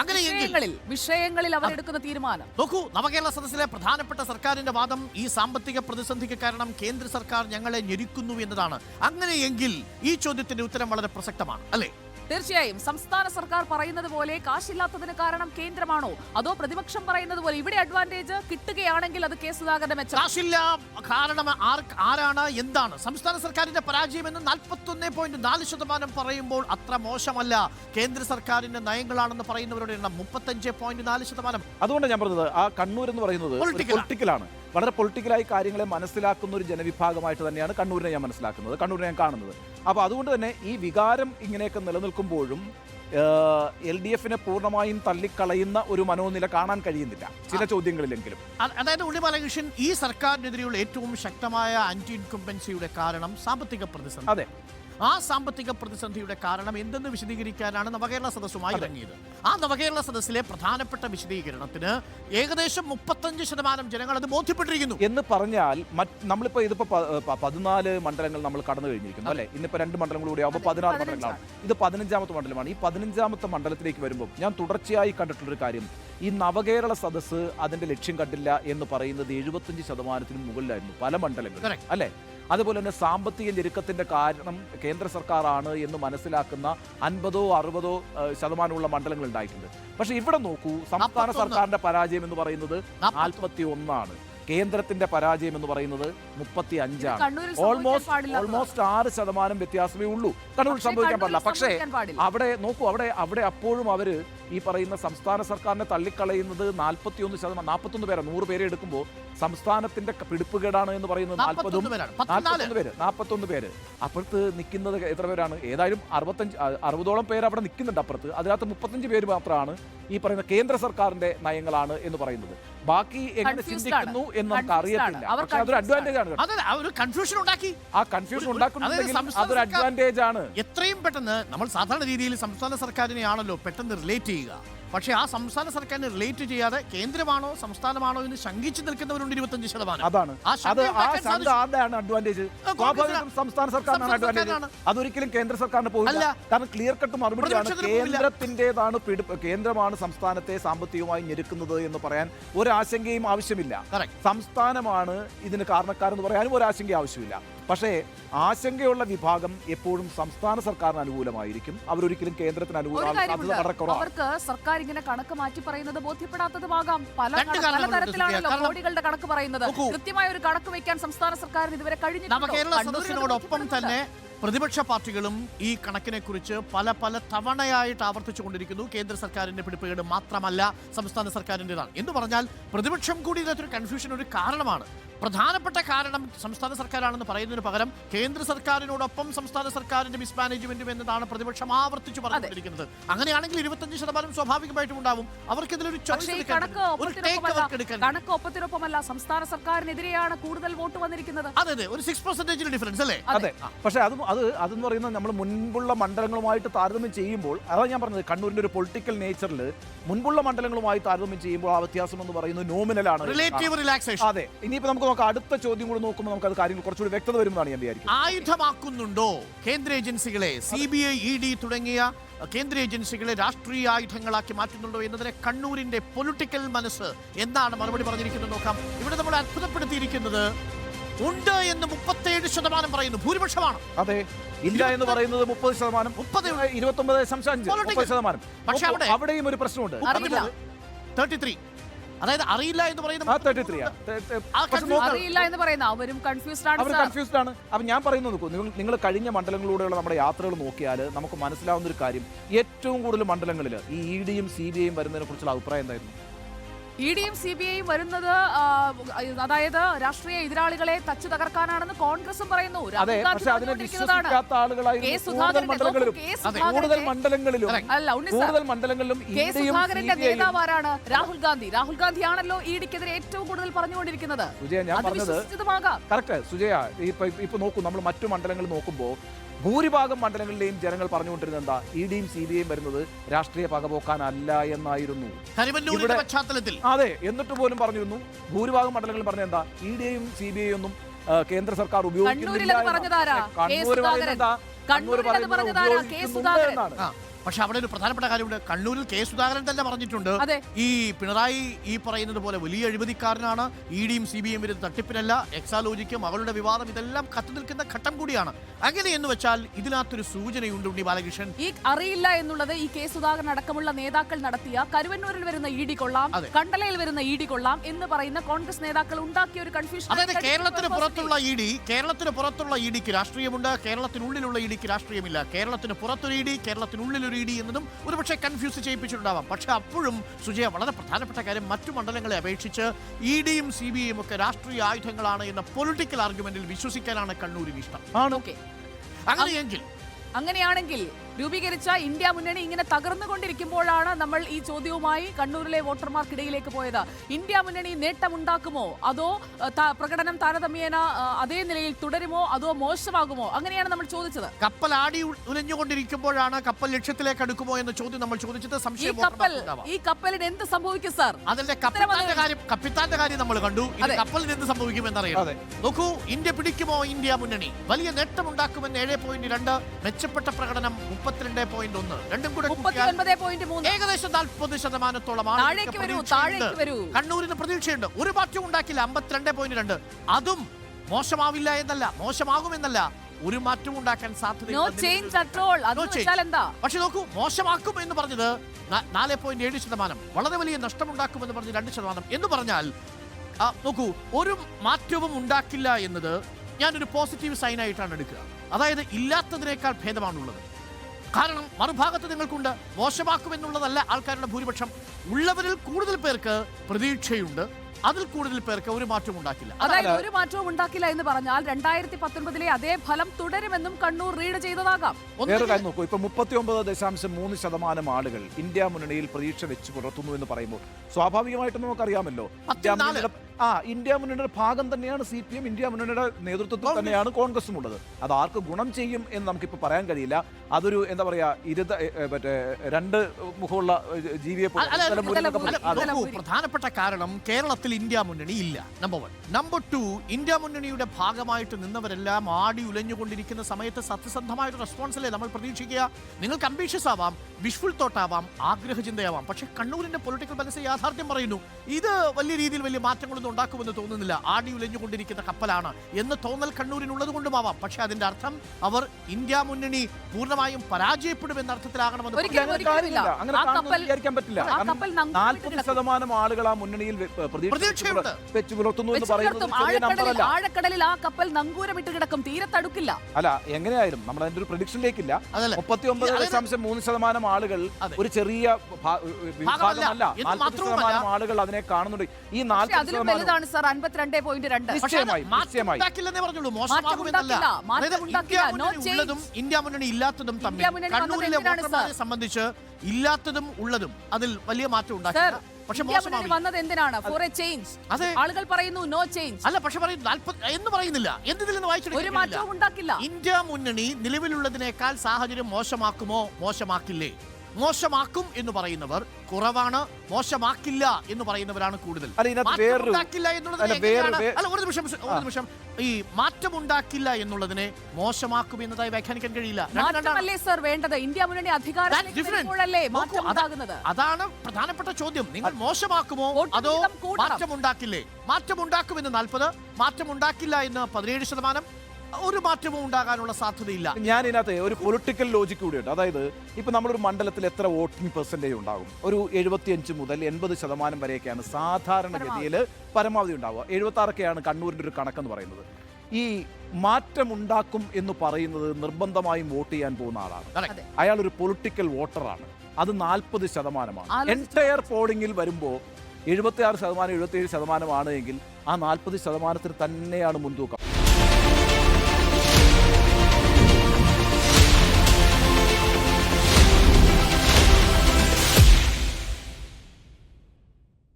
വിഷയങ്ങളിൽ വിഷയങ്ങളിൽ അവരെടുക്കുന്ന തീരുമാനം. നോക്കൂ നവകേരള സദസ്സിലെ പ്രധാനപ്പെട്ട സർക്കാരിന്റെ വാദം ഈ സാമ്പത്തിക പ്രതിസന്ധിക്ക് കാരണം കേന്ദ്ര സർക്കാർ ഞങ്ങളെ ഞെരുക്കുന്നു എന്നതാണ്. അങ്ങനെയെങ്കിൽ ഈ ചോദ്യത്തിന്റെ ഉത്തരം വളരെ പ്രസക്തമാണ് അല്ലേ? തീർച്ചയായും സംസ്ഥാന സർക്കാർ പറയുന്നത് പോലെ കാശില്ലാത്തതിന് കാരണം കേന്ദ്രമാണോ? അതോ പ്രതിപക്ഷം പറയുന്നത് പോലെ ഇവിടെ അഡ്വാന്റേജ് കിട്ടുകയാണെങ്കിൽ അത് കെ സുധാകരന്റെ മെച്ചം? കാശില്ല കാരണം ആരാണ് എന്താണ്? സംസ്ഥാന സർക്കാരിന്റെ പരാജയം എന്ന് നാൽപ്പത്തൊന്ന് പോയിന്റ് നാല് ശതമാനം പറയുമ്പോൾ അത്ര മോശമല്ല. കേന്ദ്ര സർക്കാരിന്റെ നയങ്ങളാണെന്ന് പറയുന്നവരുടെ എണ്ണം മുപ്പത്തഞ്ച് പോയിന്റ് നാല് ശതമാനം. അതുകൊണ്ട് ഞാൻ പറഞ്ഞത് ആ കണ്ണൂർ എന്ന് പറയുന്നത്. പൊളിറ്റിക്കലാണ് വളരെ പൊളിറ്റിക്കലായി കാര്യങ്ങളെ മനസ്സിലാക്കുന്ന ഒരു ജനവിഭാഗമായിട്ട് തന്നെയാണ് കണ്ണൂരിനെ ഞാൻ മനസ്സിലാക്കുന്നത്. കണ്ണൂരിനെ ഞാൻ കാണുന്നത്. അപ്പോൾ അതുകൊണ്ട് തന്നെ ഈ വികാരം ഇങ്ങനെയൊക്കെ നിലനിൽക്കുമ്പോഴും എൽ ഡി എഫിനെ പൂർണമായും തള്ളിക്കളയുന്ന ഒരു മനോനില കാണാൻ കഴിയുന്നില്ല. ചില ചോദ്യങ്ങളിലെങ്കിലും. അതായത് ഉള്ളി ബാലകൃഷ്ണൻ ഈ സർക്കാരിനെതിരെയുള്ള ഏറ്റവും ശക്തമായ ആന്റി ഇൻകംബൻസിയുടെ കാരണം സാമ്പത്തിക പ്രതിസന്ധി. അതെ. ആ സാമ്പത്തിക പ്രതിസന്ധിയുടെ കാരണം എന്തെന്ന് വിശദീകരിക്കാനാണ് നവകേരള സദസ്സുമായി ഇറങ്ങിയത്. ആ നവകേരള സദസ്സിലെ പ്രധാനപ്പെട്ട വിശദീകരണത്തിന് ഏകദേശം മുപ്പത്തഞ്ച് ശതമാനം ജനങ്ങൾ അത് ബോധ്യപ്പെട്ടിരിക്കുന്നു. എന്ന് പറഞ്ഞാൽ നമ്മളിപ്പോ ഇതിപ്പോ പതിനാല് മണ്ഡലങ്ങൾ നമ്മൾ കടന്നു കഴിഞ്ഞിരിക്കുന്നു അല്ലെ? ഇന്നിപ്പോ രണ്ട് മണ്ഡലങ്ങൾ കൂടി ആകുമ്പോൾ പതിനാറ്. മണ്ഡലങ്ങളാണ്. ഇത് പതിനഞ്ചാമത്തെ മണ്ഡലമാണ്. ഈ പതിനഞ്ചാമത്തെ മണ്ഡലത്തിലേക്ക് വരുമ്പോൾ ഞാൻ തുടർച്ചയായി കണ്ടിട്ടുള്ള ഒരു കാര്യം. ഈ നവകേരള സദസ്സ് അതിന്റെ ലക്ഷ്യം കണ്ടില്ല എന്ന് പറയുന്നത് എഴുപത്തഞ്ച് ശതമാനത്തിന് മുകളിലായിരുന്നു പല മണ്ഡലങ്ങളും അല്ലേ? അതുപോലെ തന്നെ സാമ്പത്തിക ഞെരുക്കത്തിന്റെ കാരണം കേന്ദ്ര സർക്കാരാണ് എന്ന് മനസ്സിലാക്കുന്ന അൻപതോ അറുപതോ ശതമാനമുള്ള മണ്ഡലങ്ങൾ ഉണ്ടായിട്ടുണ്ട്. പക്ഷെ ഇവിടെ നോക്കൂ സംസ്ഥാന സർക്കാരിന്റെ സർക്കാരിന്റെ പരാജയം എന്ന് പറയുന്നത്. നാൽപ്പത്തി ഒന്നാണ് കേന്ദ്രത്തിന്റെ പരാജയം എന്ന് പറയുന്നത് മുപ്പത്തി അഞ്ചാണ് ഓൾമോസ്റ്റ് ഓൾമോസ്റ്റ് ആറ് ശതമാനം വ്യത്യാസമേ ഉള്ളൂ. കണ്ണൂർ സംഭവിക്കാൻ പാടില്ല. പക്ഷേ അവിടെ നോക്കൂ അവിടെ അവിടെ അപ്പോഴും അവർ ഈ പറയുന്ന സംസ്ഥാന സർക്കാരിനെ തള്ളിക്കളയുന്നത് നാൽപ്പത്തിയൊന്ന് ശതമാനം നാൽപ്പത്തൊന്ന് പേരെ നൂറ് പേരെ എടുക്കുമ്പോൾ സംസ്ഥാനത്തിന്റെ പിടിപ്പുകേടാണ് എന്ന് പറയുന്നത് നാൽപ്പതും നാൽപ്പത്തൊന്ന് പേര് നാൽപ്പത്തൊന്ന് പേര്. അപ്പുറത്ത് നിൽക്കുന്നത് എത്ര പേരാണ്? ഏതായാലും അറുപത്തഞ്ച് അറുപതോളം പേര് അവിടെ നിൽക്കുന്നുണ്ട് അപ്പുറത്ത്. അതിനകത്ത് മുപ്പത്തഞ്ച് പേര് മാത്രമാണ് ഈ പറയുന്ന കേന്ദ്ര സർക്കാരിന്റെ നയങ്ങളാണ് എന്ന് പറയുന്നത്. ബാക്കി എങ്ങനെ ചിന്തിക്കുന്നു എന്ന് നമുക്ക് അറിയത്തില്ല. പക്ഷെ അതൊരു അഡ്വാന്റേജ് ആണ്. കൺഫ്യൂഷൻ ഉണ്ടാക്കി. ആ കൺഫ്യൂഷൻ ഉണ്ടാക്കുന്നുണ്ടെങ്കിൽ അതൊരു അഡ്വാന്റേജ് ആണ്. എത്രയും പെട്ടെന്ന് നമ്മൾ സാധാരണ രീതിയിൽ സംസ്ഥാന സർക്കാരിനെയാണല്ലോ പെട്ടെന്ന് റിലേറ്റ് ചെയ്യുക. പക്ഷേ ആ സംസ്ഥാന സർക്കാരിനെ റിലേറ്റ് ചെയ്യാതെ കേന്ദ്രമാണോ സംസ്ഥാനമാണോ എന്ന് ശങ്കിച്ചു നിൽക്കുന്നവരുണ്ട് ഇരുപത്തഞ്ച് ശതമാനം. അതാണ്. ആരുടെയാണ് അഡ്വാന്റേജ് സ്വാഭാവികം സംസ്ഥാന സർക്കാരിനാണ് അഡ്വാന്റേജ്. അതൊരിക്കലും കേന്ദ്ര സർക്കാരിന് പോകില്ല. കാരണം ക്ലിയർ കട്ട് മറുപടിയാണ് കേന്ദ്രത്തിന്റെതാണ് കേന്ദ്രമാണ് സംസ്ഥാനത്തെ സാമ്പത്തികമായി ഞെരുക്കുന്നത് എന്ന് പറയാൻ ഒരാശങ്കയും ആവശ്യമില്ല. സംസ്ഥാനമാണ് ഇതിന് കാരണക്കാരെന്ന് പറയാനും ഒരാശങ്ക ആവശ്യമില്ല. പക്ഷേ ആശങ്കയുള്ള വിഭാഗം എപ്പോഴും സംസ്ഥാന സർക്കാരിന് അനുകൂലമായിരിക്കും. അവരൊരിക്കലും കേന്ദ്രത്തിന് കുറവാണ്. അവർക്ക് സർക്കാർ ഇങ്ങനെ കണക്ക് മാറ്റി പറയുന്നത് ബോധ്യപ്പെടാത്തതുമാകാം. പല തരത്തിലാണല്ലോ കോടികളുടെ കണക്ക് പറയുന്നത്. കൃത്യമായ ഒരു കണക്ക് വെക്കാൻ സംസ്ഥാന സർക്കാരിന് ഇതുവരെ അത് തന്നെ പ്രതിപക്ഷ പാർട്ടികളും ഈ കണക്കിനെ കുറിച്ച് പല പല തവണയായിട്ട് ആവർത്തിച്ചു കൊണ്ടിരിക്കുന്നു കേന്ദ്ര സർക്കാരിന്റെ പിടിപ്പുകേട് മാത്രമല്ല സംസ്ഥാന സർക്കാരിന്റെതാണ് എന്ന് പറഞ്ഞാൽ പ്രതിപക്ഷം കൂടി ഇതിനകത്തൊരു കൺഫ്യൂഷൻ ഒരു കാരണമാണ്. പ്രധാനപ്പെട്ട കാരണം സംസ്ഥാന സർക്കാരാണെന്ന് പറയുന്നതിന് പകരം കേന്ദ്ര സർക്കാരിനോടൊപ്പം സംസ്ഥാന സർക്കാരിന്റെ മിസ്മാനേജ്മെന്റും എന്നതാണ് പ്രതിപക്ഷം ആവർത്തിച്ചു പറഞ്ഞുകൊണ്ടിരിക്കുന്നത്. അങ്ങനെയാണെങ്കിൽ ഇരുപത്തഞ്ച് ശതമാനം സ്വാഭാവികമായിട്ടും ഉണ്ടാവും. അവർക്ക് ഇതിലൊരു ചോയ്സ് ഈ എടുക്കാൻ കണക്ക് ഒപ്പത്തിനൊപ്പമല്ല. സംസ്ഥാന സർക്കാരിനെതിരെയാണ് കൂടുതൽ വോട്ട് വന്നിരിക്കുന്നത്. അതെ അതെ. ഒരു സിക്സ് പെർസെന്റേജിന് ഡിഫറൻസ് അല്ലേ? അതെ. പക്ഷേ അത് അത് അതെന്ന് പറയുന്നത് നമ്മൾ മുൻപുള്ള മണ്ഡലങ്ങളുമായിട്ട് താരതമ്യം ചെയ്യുമ്പോൾ അതാണ് ഞാൻ പറഞ്ഞത് കണ്ണൂരിന്റെ ഒരു പൊളിറ്റിക്കൽ നേച്ചറിൽ മുൻപുള്ള മണ്ഡലങ്ങളുമായി താരതമ്യം ചെയ്യുമ്പോൾ ആ വ്യത്യാസം എന്ന് പറയുന്നത് നോമിനലാണ് റിലേറ്റീവ് റിലാക്സേഷൻ അതെ. ഇനിയിപ്പോ നമുക്ക് നോക്കാം. അടുത്ത ചോദ്യം കൂടെ നോക്കുമ്പോൾ നമുക്ക് അത് കാര്യങ്ങൾ കുറച്ചുകൂടി വ്യക്തത വരുമെന്നാണ് ഞാൻ വിചാരിക്കുന്നത്. ആയുധമാക്കുന്നുണ്ടോ? കേന്ദ്ര ഏജൻസികളെ C B I E D തുടങ്ങിയ കേന്ദ്ര ഏജൻസികളെ രാഷ്ട്രീയ ആയുധങ്ങളാക്കി മാറ്റുന്നുണ്ടോ എന്നതിനെ കണ്ണൂരിന്റെ പൊളിറ്റിക്കൽ മനസ്സ് എന്താണ് മറുപടി പറഞ്ഞിരിക്കുന്നത്. നോക്കാം. ഇവിടെ നമ്മൾ അത്ഭുതപ്പെടുത്തിയിരിക്കുന്നത് ഉണ്ട് എന്ന് മുപ്പത്തേഴ് ശതമാനം പറയുന്നു. ഭൂരിപക്ഷമാണ്. അതെ. ഇല്ല എന്ന് പറയുന്നത് മുപ്പത് ശതമാനം. മുപ്പത് ഇരുപത്തി ഒമ്പത്. ശതമാനം. പക്ഷേ അവിടെ- അവിടെയും ഒരു പ്രശ്നമുണ്ട്. തേർട്ടി ത്രീ അതായത് അറിയില്ല എന്ന് പറയുന്നത് അറിയില്ല എന്ന് പറയുന്ന അവരും കൺഫ്യൂസ്ഡ് ആണ് അവർ കൺഫ്യൂസ്ഡ് ആണ്. അപ്പൊ ഞാൻ പറയുന്നത് നോക്കൂ നിങ്ങൾ നിങ്ങൾ കഴിഞ്ഞ മണ്ഡലങ്ങളിലൂടെയുള്ള നമ്മുടെ യാത്രകൾ നോക്കിയാൽ നമുക്ക് മനസ്സിലാവുന്ന ഒരു കാര്യം ഏറ്റവും കൂടുതൽ മണ്ഡലങ്ങളിൽ ഈ ഇ ഡിയും സി ബി ഐയും വരുന്നതിനെ കുറിച്ചുള്ള അഭിപ്രായം എന്തായിരുന്നു? ഇ ഡിയും സി ബി ഐയും വരുന്നത് അതായത് രാഷ്ട്രീയ എതിരാളികളെ തച്ചു തകർക്കാനാണെന്ന് കോൺഗ്രസും പറയുന്നു. കൂടുതൽ മണ്ഡലങ്ങളിലും. കൂടുതൽ അല്ല കൂടുതൽ മണ്ഡലങ്ങളിലും കെ സുധാകരന്റെ സി നേതാവ് ആരാണ് രാഹുൽ ഗാന്ധി. രാഹുൽ ഗാന്ധി ആണല്ലോ ഇ ഡിക്കെതിരെ ഏറ്റവും കൂടുതൽ പറഞ്ഞുകൊണ്ടിരിക്കുന്നത്. സുജയ ഞാൻ പറഞ്ഞത് കറക്റ്റ് സുജയ ഇപ്പൊ ഇപ്പൊ നോക്കൂ നമ്മൾ മറ്റു മണ്ഡലങ്ങൾ നോക്കുമ്പോൾ ഭൂരിഭാഗം മണ്ഡലങ്ങളിലെയും ജനങ്ങൾ പറഞ്ഞുകൊണ്ടിരുന്നത് എന്താ ഇ ഡിയും സി ബി ഐയും വരുന്നത് രാഷ്ട്രീയ പകപോക്കാനല്ല എന്നായിരുന്നു പശ്ചാത്തലത്തിൽ അതെ എന്നിട്ട് പോലും പറഞ്ഞിരുന്നു ഭൂരിഭാഗം മണ്ഡലങ്ങളിൽ പറഞ്ഞ എന്താ ഇ ഡിയും സി ബി ഐ ഒന്നും കേന്ദ്ര സർക്കാർ ഉപയോഗിക്കുന്നില്ല? കണ്ണൂർ. പറയുന്നത് എന്താ? കണ്ണൂർ പറയുന്നത് കെ. ഉപയോഗിക്കുന്നുണ്ട് സുധാകരൻ. എന്നാണ്. പക്ഷെ അവിടെ ഒരു പ്രധാനപ്പെട്ട കാര്യമുണ്ട്. കണ്ണൂരിൽ കെ സുധാകരൻ തന്നെ പറഞ്ഞിട്ടുണ്ട്. ഈ പിണറായി ഈ പറയുന്നത് പോലെ വലിയ അഴിമതിക്കാരനാണ്. ഇ ഡിയും സി ബി എമ്മിലും തട്ടിപ്പിനല്ല. എക്സാലോജിക്കും അവളുടെ വിവാദം ഇതെല്ലാം കത്തു നിൽക്കുന്ന ഘട്ടം കൂടിയാണ്. അങ്ങനെ എന്ന് വെച്ചാൽ ഇതിനകത്തൊരു സൂചനയുണ്ട് ഉണ്ണി ബാലകൃഷ്ണൻ. ഈ അറിയില്ല എന്നുള്ളത് ഈ കെ സുധാകരൻ അടക്കമുള്ള നേതാക്കൾ നടത്തിയ കരുവന്നൂരിൽ വരുന്ന ഇ ഡി കൊള്ളാം കണ്ടലയിൽ വരുന്ന ഇ ഡി കൊള്ളാം എന്ന് പറയുന്ന കോൺഗ്രസ് നേതാക്കൾ ഉണ്ടാക്കിയ ഒരു കൺഫ്യൂഷൻ അതായത് കേരളത്തിന് പുറത്തുള്ള ഇ ഡി കേരളത്തിന് പുറത്തുള്ള ഇ ഡിക്ക് രാഷ്ട്രീയമുണ്ട്. കേരളത്തിനുള്ളിലുള്ള ഇ ഡിക്ക് രാഷ്ട്രീയമില്ല. കേരളത്തിന് പുറത്തൊരു ഇ ഡി കേരളത്തിനുള്ളിൽ ഇ ഡി എന്നതും ഒരുപക്ഷെ കൺഫ്യൂസ് ചെയ്യിപ്പിച്ചിട്ടുണ്ടാവാം. പക്ഷെ അപ്പോഴും സുജയ വളരെ പ്രധാനപ്പെട്ട കാര്യം മറ്റു മണ്ഡലങ്ങളെ അപേക്ഷിച്ച് ഇ ഡിയും സി ബി ഐയും ഒക്കെ രാഷ്ട്രീയ ആയുധങ്ങളാണ് എന്ന പൊളിറ്റിക്കൽ ആർഗ്യുമെന്റിൽ വിശ്വസിക്കാനാണ് കണ്ണൂരിന് ഇഷ്ടം. ആണ്. അങ്ങനെയെങ്കിൽ അങ്ങനെയാണെങ്കിൽ രൂപീകരിച്ച ഇന്ത്യ മുന്നണി ഇങ്ങനെ തകർന്നുകൊണ്ടിരിക്കുമ്പോഴാണ് നമ്മൾ ഈ ചോദ്യവുമായി കണ്ണൂരിലെ വോട്ടർമാർക്കിടയിലേക്ക് പോയത്. ഇന്ത്യ മുന്നണി നേട്ടമുണ്ടാക്കുമോ? അതോ പ്രകടനം താരതമ്യേന അതേ നിലയിൽ തുടരുമോ? അതോ മോശമാകുമോ? അങ്ങനെയാണ് നമ്മൾ ചോദിച്ചത്. കപ്പൽ ആടി ഉലഞ്ഞുകൊണ്ടിരിക്കുമ്പോഴാണ് കപ്പൽ ലക്ഷ്യത്തിലേക്ക് അടുക്കുമോ എന്ന ചോദ്യം നമ്മൾ ചോദിച്ചത് ഈ സംശയം. ഈ കപ്പലിന് എന്ത് സംഭവിക്കും സർ? അതിന്റെ കപ്പിത്താന്റെ കാര്യം കപ്പിത്താന്റെ കാര്യം നമ്മൾ കണ്ടു. കപ്പലിന് എന്ത് സംഭവിക്കും എന്നറിയാം നോക്കൂ ഇന്ത്യ പിടിക്കുമോ ഇന്ത്യ മുന്നണി? വലിയ നേട്ടമുണ്ടാക്കുമെന്ന് ഏഴ് പോയിന്റ് രണ്ട് മെച്ചപ്പെട്ട പ്രകടനം മുപ്പത്തിരണ്ട് പോയിന്റ് ഒന്ന്. രണ്ടും കൂടെ ഏകദേശം നാൽപ്പത് ശതമാനത്തോളമാണ് കണ്ണൂരിന് പ്രതീക്ഷയുണ്ട്. ഒരു മാറ്റവും ഉണ്ടാക്കില്ല. അമ്പത്തിരണ്ട് പോയിന്റ് രണ്ട്. അതും മോശമാവില്ല എന്നല്ല മോശമാകുമെന്നല്ല ഒരു മാറ്റവും ഉണ്ടാക്കാൻ സാധ്യത. പക്ഷെ നോക്കൂ മോശമാക്കും എന്ന് പറഞ്ഞത് നാല് പോയിന്റ് ഏഴ് ശതമാനം. വളരെ വലിയ നഷ്ടമുണ്ടാക്കുമെന്ന് പറഞ്ഞ് രണ്ട് ശതമാനം. എന്ന് പറഞ്ഞാൽ നോക്കൂ ഒരു മാറ്റവും ഉണ്ടാക്കില്ല എന്നത് ഞാനൊരു പോസിറ്റീവ് സൈൻ ആയിട്ടാണ് എടുക്കുക. അതായത് ഇല്ലാത്തതിനേക്കാൾ ഭേദമാണുള്ളത്. കാരണം മറുഭാഗത്ത് നിങ്ങൾക്കുണ്ട്. മോശമാക്കുമെന്നുള്ളതല്ല ആൾക്കാരുടെ ഭൂരിപക്ഷം. ഉള്ളവരിൽ കൂടുതൽ പേർക്ക് പ്രതീക്ഷയുണ്ട്. അതിൽ കൂടുതൽ പേർക്ക് ഒരു മാറ്റവും ഉണ്ടാക്കില്ല. അതായത് ഒരു മാറ്റവും ഉണ്ടാക്കില്ല എന്ന് പറഞ്ഞാൽ രണ്ടായിരത്തി പത്തൊൻപതിലെ അതേ ഫലം തുടരുമെന്നും കണ്ണൂർ റീഡ് ചെയ്തതാകാം. വേറെ കാര്യം നോക്കൂ. ഇപ്പൊ മുപ്പത്തി ഒമ്പത് ദശാംശം മൂന്ന് ശതമാനം ആളുകൾ ഇന്ത്യ മുന്നണിയിൽ പ്രതീക്ഷ വെച്ച് പുലർത്തുന്നു എന്ന് പറയുമ്പോൾ സ്വാഭാവികമായിട്ടും നമുക്കറിയാമല്ലോ. ആ ഇന്ത്യ മുന്നണിയുടെ ഭാഗം തന്നെയാണ് സി പി എം ഇന്ത്യ മുന്നണിയുടെ നേതൃത്വത്തിൽ തന്നെയാണ് കോൺഗ്രസും ഉള്ളത്. അത് ആർക്ക് ഗുണം ചെയ്യും എന്ന് നമുക്കിപ്പോൾ പറയാൻ കഴിയില്ല. അതൊരു എന്താ പറയാ ഇരുത മറ്റേ രണ്ട് മുഖമുള്ള ജീവിയെ ഒരു പ്രധാനപ്പെട്ട കാരണം കേരളത്തിൽ ഇന്ത്യ മുന്നണി ഇല്ല number one number two India മുന്നണിയുടെ ഭാഗമായിട്ട് നിന്നവരെല്ലാം ആടി ഉലഞ്ഞുകൊണ്ടിരിക്കുന്ന സമയത്ത് സത്യസന്ധമായിട്ട് റെസ്പോൺസ് അല്ലേ നമ്മൾ പ്രതീക്ഷിക്കുക? നിങ്ങൾക്ക് അംബീഷ്യസ് ആവാം. വിഷ്ഫുൾ തോട്ടാവാം ആഗ്രഹചിന്തയാവാം. പക്ഷേ കണ്ണൂരിന്റെ പൊളിറ്റിക്കൽ ബാലൻസ് യാഥാർത്ഥ്യം പറയുന്നു. ഇത് വലിയ രീതിയിൽ വലിയ മാറ്റങ്ങളൊന്നും ഉണ്ടാക്കുമെന്ന് തോന്നുന്നില്ല. ആടി ഉലഞ്ഞുകൊണ്ടിരിക്കുന്ന കപ്പലാണ് എന്ന് തോന്നൽ കണ്ണൂരിനുള്ളത് കൊണ്ടുമാവാം പക്ഷേ അതിന്റെ അർത്ഥം അവർ ഇന്ത്യ മുന്നണി പൂർണമായും അർത്ഥത്തിലാകണമെന്ന് നങ്കൂരം നാൽപ്പത് കിടക്കും. ശതമാനം ആളുകൾ ആ മുന്നണിയിൽ. എന്ന് ആഴക്കടലിൽ ആ കപ്പൽ നങ്കൂരമിട്ട് കിടക്കും. തീരത്തടുക്കില്ല അല്ല എങ്ങനെയായാലും നമ്മൾ അതിന്റെ ഒരു പ്രഡിക്ഷനിലേക്കില്ല മുപ്പത്തി ഒമ്പത് ദശാംശം മൂന്ന് ശതമാനം ആളുകൾ ഒരു ചെറിയ വിഭാഗമല്ല. എന്ന് നാൽപ്പത് ശതമാനം ആളുകൾ അതിനെ കാണുന്നുണ്ട്. ഈ നാൽപ്പത് അതിലും ശതമാനം വലുതാണ് സാർ. അൻപത്തിരണ്ട് പോയിന്റ് രണ്ട്. നിശ്ചയമായും, നിശ്ചയമായും. ഉള്ളതും ഇന്ത്യ മുന്നണി ഇല്ലാത്തതും തമ്മിൽ. കണ്ണൂരിലെ വോട്ടർമാരെ സംബന്ധിച്ച് ഇല്ലാത്തതും ഉള്ളതും അതിൽ വലിയ മാറ്റം സാർ ഉണ്ടാക്കില്ല പക്ഷെ ഇന്ത്യ മുന്നണി വന്നത് എന്തിനാണ്? ഫോർ എ ചേഞ്ച് അതെ. ആളുകൾ പറയുന്നു നോ ചേഞ്ച് അല്ല പക്ഷെ എന്ന് പറയുന്നില്ല. ഒരു മാറ്റവും ഉണ്ടാക്കില്ല. ഇന്ത്യ മുന്നണി നിലവിലുള്ളതിനേക്കാൾ സാഹചര്യം മോശമാക്കുമോ? മോശമാക്കില്ലേ? മോശമാക്കും എന്ന് പറയുന്നവർ കുറവാണ് മോശമാക്കില്ല എന്ന് പറയുന്നവരാണ് കൂടുതൽ. അല്ല ഒരു നിമിഷം ഒരു നിമിഷം. ഈ മാറ്റമുണ്ടാക്കില്ല എന്നുള്ളതിനെ മോശമാക്കും എന്നതായി വ്യാഖ്യാനിക്കാൻ കഴിയില്ല. അതാണ് പ്രധാനപ്പെട്ട ചോദ്യം. നിങ്ങൾ മോശമാക്കുമോ? അതോ. മാറ്റമുണ്ടാക്കില്ലേ? മാറ്റമുണ്ടാക്കുമെന്ന് നാൽപ്പത് മാറ്റമുണ്ടാക്കില്ല എന്ന് പതിനേഴ് ശതമാനം ഒരു മാറ്റവും ഉണ്ടാകാനുള്ള സാധ്യതയില്ല. ഞാൻ ഇതിനകത്ത് ഒരു പൊളിറ്റിക്കൽ ലോജിക് കൂടിയുണ്ട് അതായത് ഇപ്പൊ നമ്മളൊരു മണ്ഡലത്തിൽ എത്ര വോട്ടിംഗ് പെർസെന്റേജ് ഉണ്ടാകും? ഒരു എഴുപത്തിയഞ്ച് മുതൽ എൺപത് ശതമാനം വരെയൊക്കെയാണ് സാധാരണഗതിയിൽ പരമാവധി. ഉണ്ടാവുക. എഴുപത്തി ആറൊക്കെയാണ് കണ്ണൂരിന്റെ ഒരു കണക്കെന്ന് പറയുന്നത്. ഈ മാറ്റമുണ്ടാക്കും എന്ന് പറയുന്നത് നിർബന്ധമായും വോട്ട് ചെയ്യാൻ പോകുന്ന ആളാണ്. അയാൾ ഒരു പൊളിറ്റിക്കൽ വോട്ടറാണ് അത് നാൽപ്പത് ശതമാനമാണ്. എന്റയർ പോളിംഗിൽ വരുമ്പോൾ എഴുപത്തി ആറ് ശതമാനം എഴുപത്തി ഏഴ് ശതമാനമാണ് എങ്കിൽ ആ നാൽപ്പത് ശതമാനത്തിന് തന്നെയാണ് മുൻതൂക്കം.